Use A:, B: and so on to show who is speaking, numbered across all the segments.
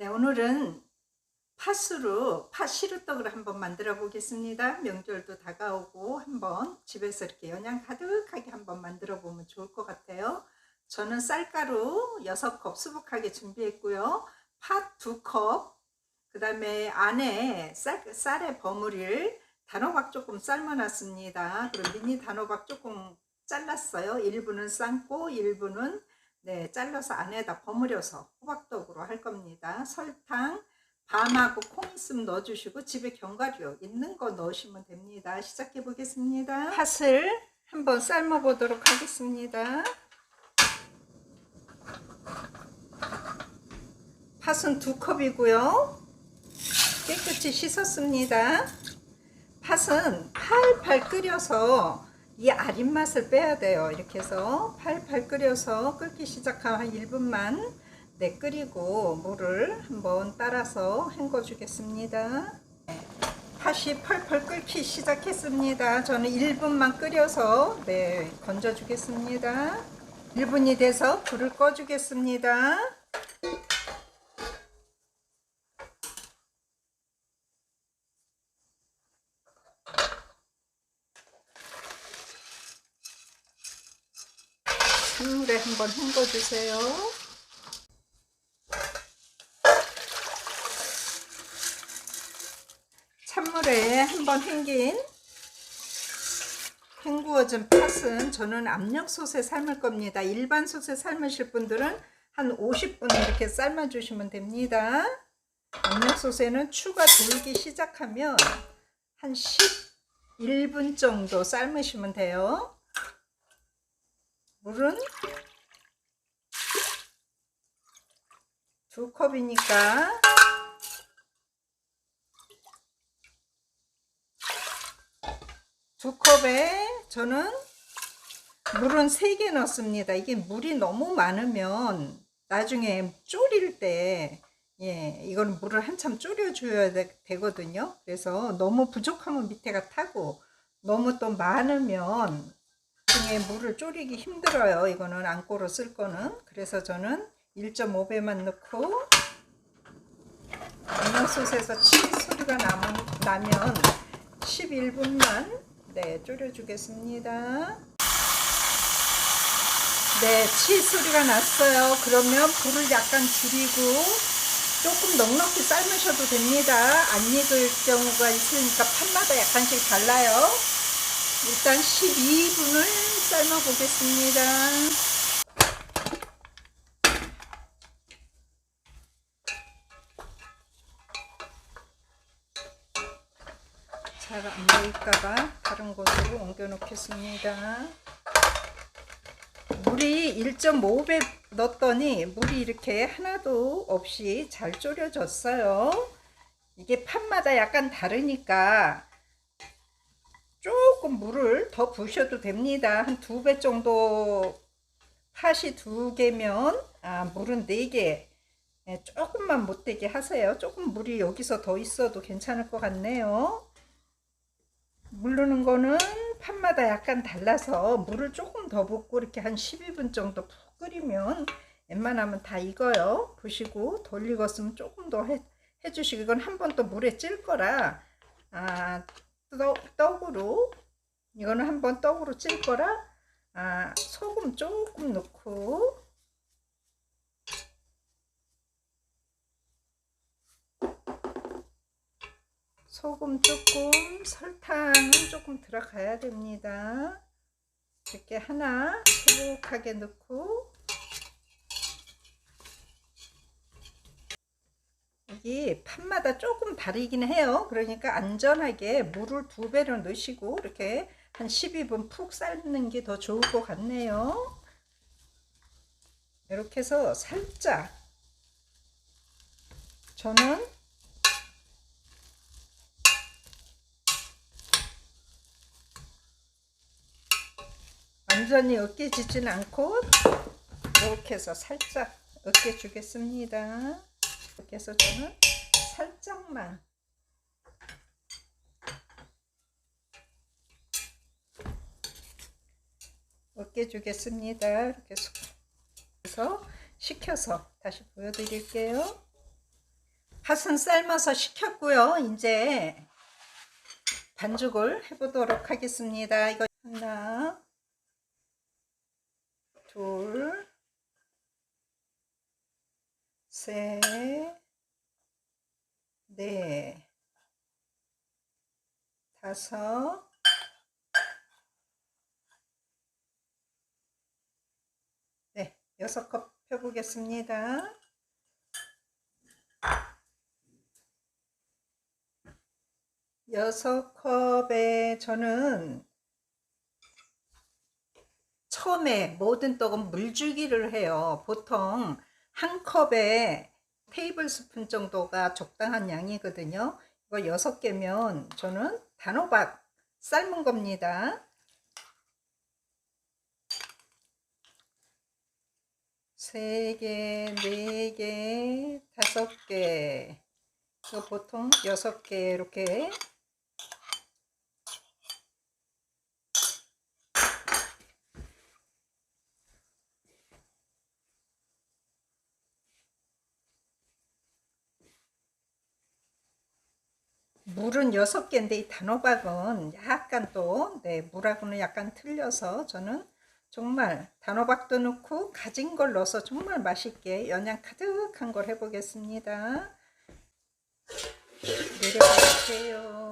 A: 네, 오늘은 팥으로 팥시루떡을 한번 만들어 보겠습니다. 명절도 다가오고 한번 집에서 이렇게 영양 가득하게 한번 만들어 보면 좋을 것 같아요. 저는 쌀가루 6컵 수북하게 준비했고요. 팥 2컵, 그 다음에 안에 쌀, 쌀에 버무릴 단호박 조금 삶아놨습니다. 그리고 미니 단호박 조금 잘랐어요. 일부는 삶고 일부는 네, 잘라서 안에다 버무려서 호박떡으로 할 겁니다. 설탕, 밤하고 콩 있으면 넣어주시고 집에 견과류 있는 거 넣으시면 됩니다. 시작해 보겠습니다. 팥을 한번 삶아 보도록 하겠습니다. 팥은 두 컵이고요. 깨끗이 씻었습니다. 팥은 팔팔 끓여서 이 아린 맛을 빼야 돼요. 이렇게 해서 팔팔 끓여서 끓기 시작한 한 1분만 네, 끓이고 물을 한번 따라서 헹궈 주겠습니다. 팥이 펄펄 끓기 시작했습니다. 저는 1분만 끓여서 네, 건져 주겠습니다. 1분이 돼서 불을 꺼 주겠습니다. 찬물에 한번 헹궈 주세요. 찬물에 한번 헹긴 헹구어진 팥은 저는 압력솥에 삶을 겁니다. 일반 솥에 삶으실 분들은 한 50분 이렇게 삶아 주시면 됩니다. 압력솥에는 추가 돌기 시작하면 한 11분 정도 삶으시면 돼요. 물은 두 컵이니까 두 컵에 저는 물은 세개 넣습니다. 이게 물이 너무 많으면 나중에 졸일 때 예, 이건 물을 한참 졸여줘야 되, 되거든요. 그래서 너무 부족하면 밑에가 타고 너무 또 많으면 나중에 물을 졸이기 힘들어요. 이거는 안고로 쓸 거는. 그래서 저는 1.5배만 넣고 압력솥에서 치 소리가 나면, 나면 11분만 네, 졸여주겠습니다. 네, 치 소리가 났어요. 그러면 불을 약간 줄이고 조금 넉넉히 삶으셔도 됩니다. 안 익을 경우가 있으니까 판마다 약간씩 달라요. 일단 12분을 삶아 보겠습니다. 잘 안 보일까봐 다른 곳으로 옮겨 놓겠습니다. 물이 1.5배 넣었더니 물이 이렇게 하나도 없이 잘 졸여졌어요. 이게 판마다 약간 다르니까 조금 물을 더 부으셔도 됩니다. 한 두 배 정도 팥이 두 개면 아, 물은 네 개. 네, 조금만 못되게 하세요. 조금 물이 여기서 더 있어도 괜찮을 것 같네요. 물르는 거는 팥마다 약간 달라서 물을 조금 더 붓고 이렇게 한 12분 정도 푹 끓이면 웬만하면 다 익어요. 보시고 덜 익었으면 조금 더 해, 해주시고 이건 한 번 또 물에 찔 거라 아, 떡, 떡으로 이거는 한번 떡으로 찔 거라 아, 소금 조금 넣고. 소금 조금 설탕은 조금 들어가야 됩니다. 이렇게 하나 수북하게 넣고. 이게 판마다 조금 다르긴 해요. 그러니까 안전하게 물을 두 배로 넣으시고 이렇게 한 12분 푹 삶는 게 더 좋을 것 같네요. 이렇게 해서 살짝 저는 완전히 으깨지진 않고 이렇게 해서 살짝 으깨 주겠습니다. 이렇게 해서 저는 살짝만 으깨 주겠습니다. 이렇게 해서 식혀서 다시 보여드릴게요. 팥은 삶아서 식혔고요. 이제 반죽을 해보도록 하겠습니다. 이거 하나, 둘, 셋, 넷, 다섯, 네, 여섯 컵 펴보겠습니다. 여섯 컵에 저는 처음에 모든 떡은 물주기를 해요. 보통 한 컵에 테이블 스푼 정도가 적당한 양이거든요. 이거 여섯 개면 저는 단호박 삶은 겁니다. 세 개, 네 개, 다섯 개. 이거 보통 여섯 개 이렇게 물은 여섯 개인데 이 단호박은 약간 또 네, 물하고는 약간 틀려서 저는 정말 단호박도 넣고 가진 걸 넣어서 정말 맛있게 영양 가득한 걸 해보겠습니다. 내려갈게요.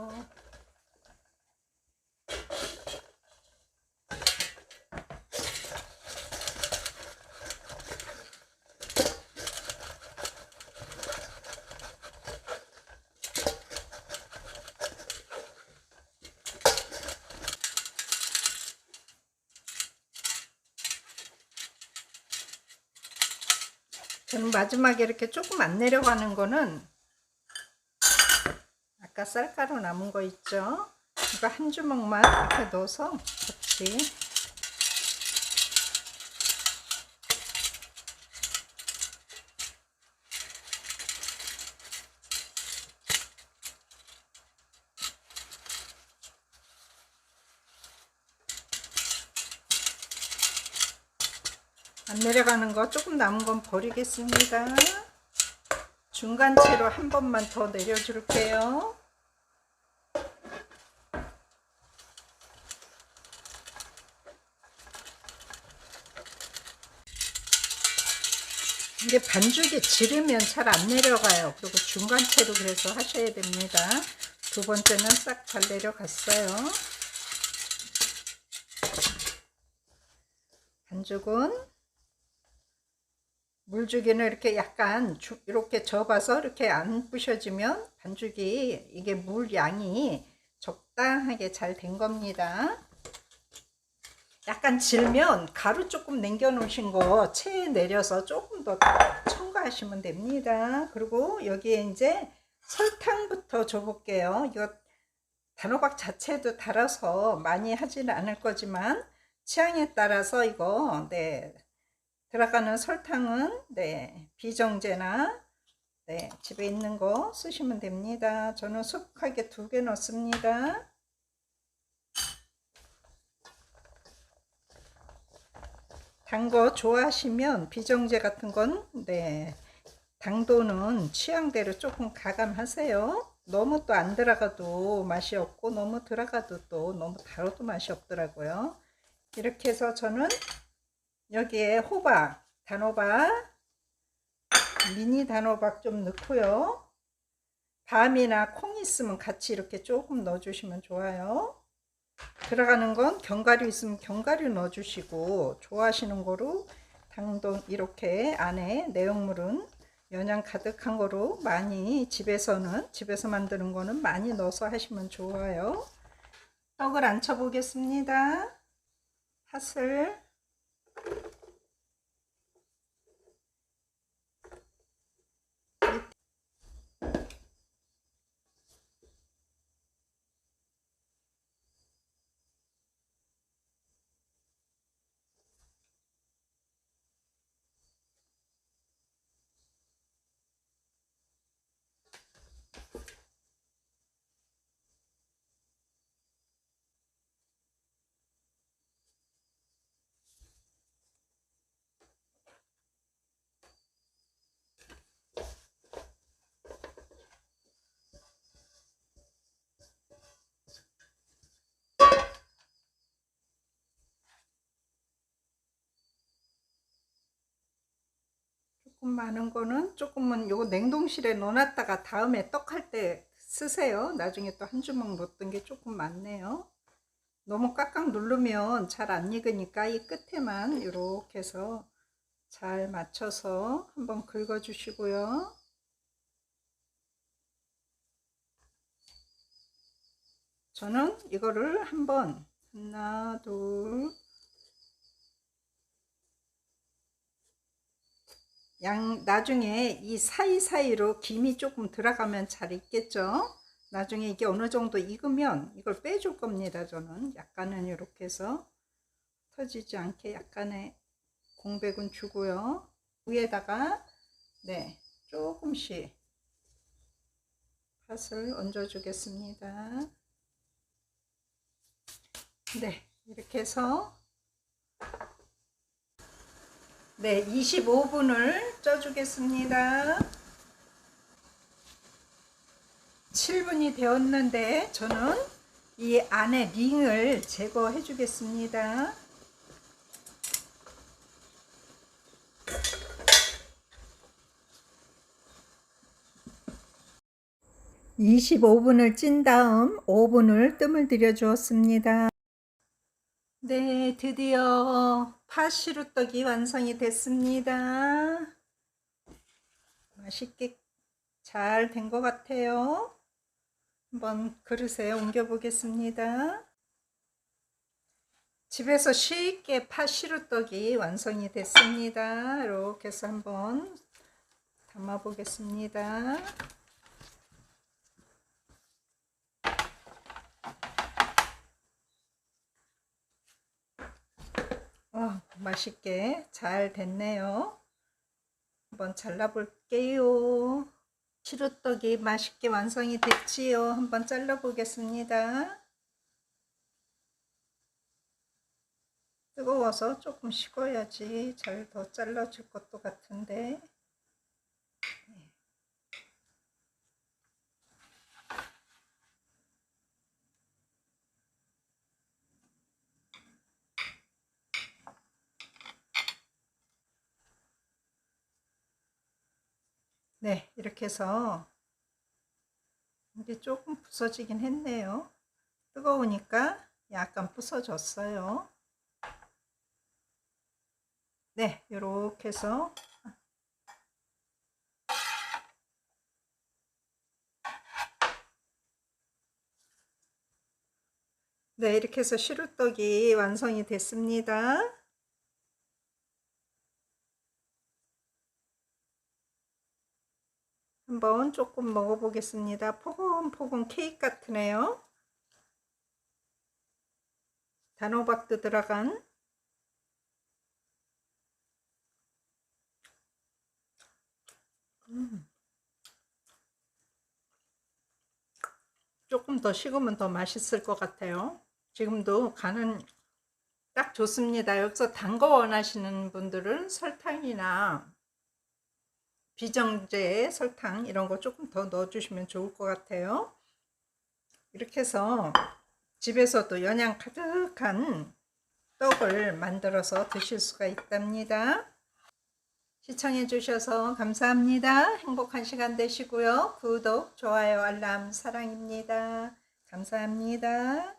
A: 저는 마지막에 이렇게 조금 안 내려가는 거는 아까 쌀가루 남은 거 있죠? 이거 한 주먹만 이렇게 넣어서 같이 안 내려가는 거 조금 남은 건 버리겠습니다. 중간채로 한 번만 더 내려줄게요. 이게 반죽이 지르면 잘 안 내려가요. 그리고 중간채로 그래서 하셔야 됩니다. 두 번째는 싹 잘 내려갔어요. 반죽은 물주기는 이렇게 약간 주, 이렇게 접어서 이렇게 안 부셔지면 반죽이 이게 물 양이 적당하게 잘 된 겁니다. 약간 질면 가루 조금 남겨 놓으신 거 체에 내려서 조금 더 첨가하시면 됩니다. 그리고 여기에 이제 설탕부터 줘볼게요. 이거 단호박 자체도 달아서 많이 하지는 않을 거지만 취향에 따라서 이거 네 들어가는 설탕은 네 비정제나 네 집에 있는 거 쓰시면 됩니다. 저는 수북하게 두 개 넣습니다. 단 거 좋아하시면 비정제 같은 건 네. 당도는 취향대로 조금 가감하세요. 너무 또 안 들어가도 맛이 없고 너무 들어가도 또 너무 달아도 맛이 없더라고요. 이렇게 해서 저는 여기에 호박, 단호박, 미니 단호박 좀 넣고요. 밤이나 콩 있으면 같이 이렇게 조금 넣어주시면 좋아요. 들어가는 건 견과류 있으면 견과류 넣어주시고 좋아하시는 거로 당도 이렇게 안에 내용물은 영양 가득한 거로 많이 집에서는 집에서 만드는 거는 많이 넣어서 하시면 좋아요. 떡을 안쳐 보겠습니다. 팥을 조금 많은 거는 조금은 요거 냉동실에 넣어놨다가 다음에 떡할 때 쓰세요. 나중에 또 한 주먹 넣었던 게 조금 많네요. 너무 꽉꽉 누르면 잘 안 익으니까 이 끝에만 이렇게 해서 잘 맞춰서 한번 긁어 주시고요. 저는 이거를 한번 하나 둘 양, 나중에 이 사이사이로 김이 조금 들어가면 잘 익겠죠? 나중에 이게 어느 정도 익으면 이걸 빼줄 겁니다. 저는 약간은 이렇게 해서 터지지 않게 약간의 공백은 주고요. 위에다가 네 조금씩 팥을 얹어 주겠습니다. 네 이렇게 해서 네, 25분을 쪄주겠습니다. 7분이 되었는데 저는 이 안에 링을 제거해 주겠습니다. (25분을) 찐 다음 (5분을) 뜸을 들여 주었습니다. 네, 드디어 파시루떡이 완성이 됐습니다. 맛있게 잘 된 것 같아요. 한번 그릇에 옮겨 보겠습니다. 집에서 쉽게 파시루떡이 완성이 됐습니다. 이렇게 해서 한번 담아 보겠습니다. 와, 맛있게 잘 됐네요. 한번 잘라볼게요. 시루떡이 맛있게 완성이 됐지요. 한번 잘라보겠습니다. 뜨거워서 조금 식어야지 잘 더 잘라질 것도 같은데. 네, 이렇게 해서 이게 조금 부서지긴 했네요. 뜨거우니까 약간 부서졌어요. 네, 이렇게 해서 네, 이렇게 해서 시루떡이 완성이 됐습니다. 한번 조금 먹어보겠습니다. 포근포근 케이크 같으네요. 단호박도 들어간 음. 조금 더 식으면 더 맛있을 것 같아요. 지금도 간은 딱 좋습니다. 여기서 단 거 원하시는 분들은 설탕이나 비정제 설탕 이런 거 조금 더 넣어주시면 좋을 것 같아요. 이렇게 해서 집에서도 영양 가득한 떡을 만들어서 드실 수가 있답니다. 시청해 주셔서 감사합니다. 행복한 시간 되시고요. 구독, 좋아요, 알람 사랑입니다. 감사합니다.